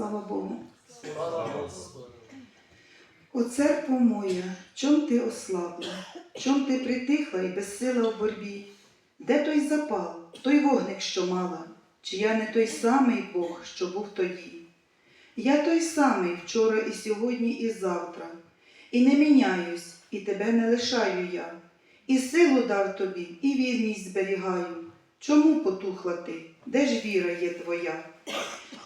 Слава Богу. О церкво моя, чом ти ослабла, чом ти притихла і безсила в борьбі? Де той запал, той вогник, що мала, чи я не той самий Бог, що був тоді? Я той самий вчора і сьогодні, і завтра, і не міняюсь, і тебе не лишаю я, і силу дав тобі, і вірність зберігаю. Чому потухла ти? Де ж віра є твоя?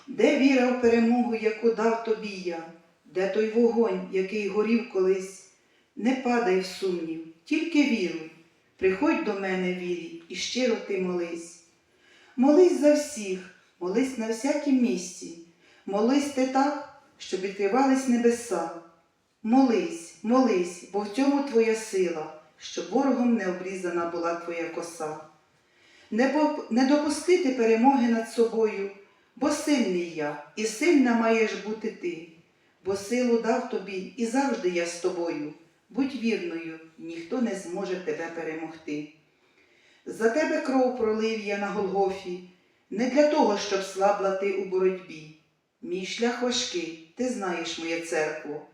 Де віра в перемогу, яку дав тобі я? Де той вогонь, який горів колись? Не падай в сумнів, тільки віруй. Приходь до мене вірі, і щиро ти молись. Молись за всіх, молись на всякім місці. Молись ти так, щоб відкривались небеса. Молись, молись, бо в цьому твоя сила, щоб ворогом не обрізана була твоя коса. Не, допустити перемоги над собою, бо сильний я, і сильна маєш бути ти, бо силу дав тобі, і завжди я з тобою. Будь вірною, ніхто не зможе тебе перемогти. За тебе кров пролив я на Голгофі, не для того, щоб слабла ти у боротьбі. Мій шлях важкий, ти знаєш моє церкво,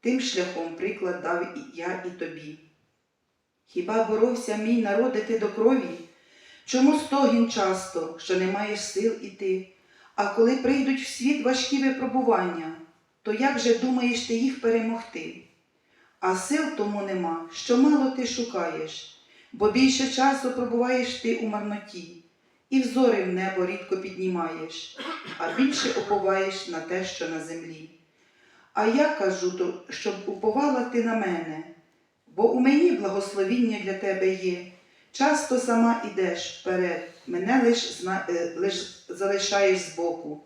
тим шляхом приклад дав і я і тобі. Хіба боровся мій народити до крові? Чому стогін часто, що не маєш сил іти? А коли прийдуть в світ важкі випробування, то як же думаєш ти їх перемогти? А сил тому нема, що мало ти шукаєш, бо більше часу пробуваєш ти у марноті, і взори в небо рідко піднімаєш, а більше уповаєш на те, що на землі. А я кажу, щоб уповала ти на мене, бо у мені благословіння для тебе є. Часто сама ідеш вперед, мене лиш, е, лиш залишаєш збоку,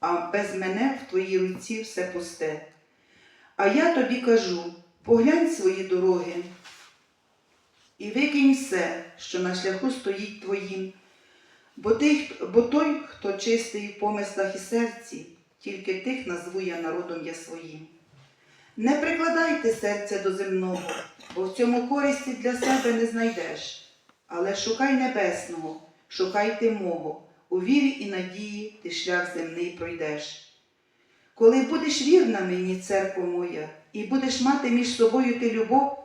а без мене в твоїй руці все пусте. А я тобі кажу: поглянь свої дороги і викинь все, що на шляху стоїть твоїм. Бо, ти, бо той, хто чистий в помислах і серці, тільки тих назву я народом я своїм. Не прикладайте серця до земного, бо в цьому користі для себе не знайдеш. Але шукай небесного, шукай ти мого, у вірі і надії ти шлях земний пройдеш. Коли будеш вірна мені, церкво моя, і будеш мати між собою ти любов,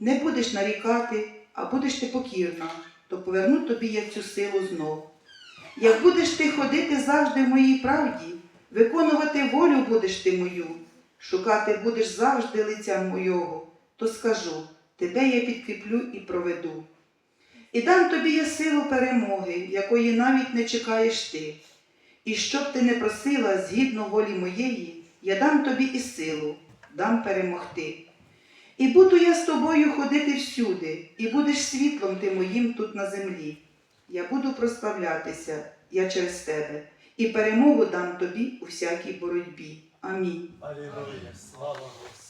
не будеш нарікати, а будеш ти покірна, то поверну тобі я цю силу знов. Як будеш ти ходити завжди в моїй правді, виконувати волю будеш ти мою, шукати будеш завжди лиця мойого, то скажу, тебе я підкріплю і проведу. І дам тобі я силу перемоги, якої навіть не чекаєш ти. І щоб ти не просила згідно волі моєї, я дам тобі і силу, дам перемогти. І буду я з тобою ходити всюди, і будеш світлом ти моїм тут на землі. Я буду прославлятися, я через тебе, і перемогу дам тобі у всякій боротьбі. Амінь. Алілуя. Слава Господу.